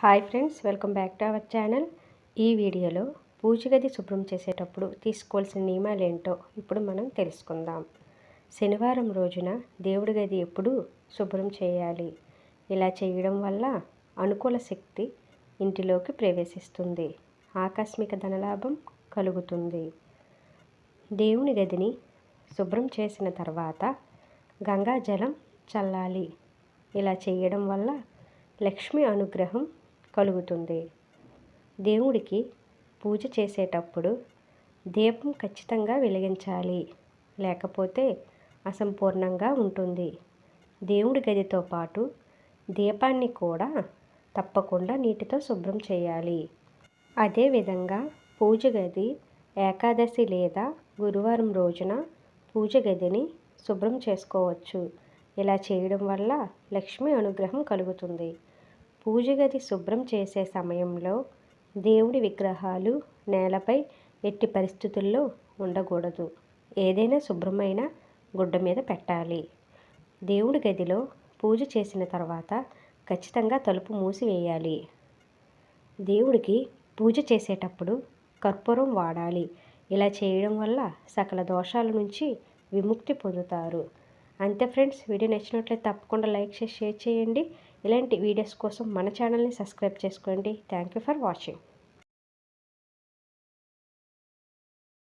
Hi friends welcome back to our channel. ఈ వీడియోలో పూజ గది శుభ్రం చేసేటప్పుడు తీసుకోవాల్సిన నియమాలు ఏంటో ఇప్పుడు మనం తెలుసుకుందాం. శనివారం రోజున దేవుడి గది ఎప్పుడు శుభ్రం చేయాలి. ఇలా చేయడం వల్ల అనుకూల శక్తి ఇంటిలోకి ప్రవేశిస్తుంది. ఆకస్మిక ధనలాభం కలుగుతుంది. దేవుని గదిని శుభ్రం చేసిన తర్వాత గంగా జలం చల్లాలి. ఇలా చేయడం వల్ల లక్ష్మి అనుగ్రహం కలుగుతుంది. దేవుడికి పూజ చేసేటప్పుడు దీపం ఖచ్చితంగా వెలిగించాలి. లేకపోతే అసంపూర్ణంగా ఉంటుంది. దేవుడి గదితో పాటు దీపాన్ని కూడా తప్పకుండా నీటితో శుభ్రం చేయాలి. అదేవిధంగా పూజ గది ఏకాదశి లేదా గురువారం రోజున పూజ గదిని శుభ్రం చేసుకోవచ్చు. ఇలా చేయడం వల్ల లక్ష్మి అనుగ్రహం కలుగుతుంది. పూజ గది శుభ్రం చేసే సమయంలో దేవుడి విగ్రహాలు నేలపై ఎట్టి పరిస్థితుల్లో ఉండకూడదు. ఏదైనా శుభ్రమైన గుడ్డ మీద పెట్టాలి. దేవుడి గదిలో పూజ చేసిన తర్వాత ఖచ్చితంగా తలుపు మూసివేయాలి. దేవుడికి పూజ చేసేటప్పుడు కర్పూరం వాడాలి. ఇలా చేయడం వల్ల సకల దోషాల నుంచి విముక్తి పొందుతారు. అంతే ఫ్రెండ్స్ వీడియో నచ్చినట్లయితే తప్పకుండా లైక్ చేసి షేర్ చేయండి. ఇలాంటి వీడియోస్ కోసం మన ఛానల్ని సబ్స్క్రైబ్ చేసుకోండి. Thank you for watching.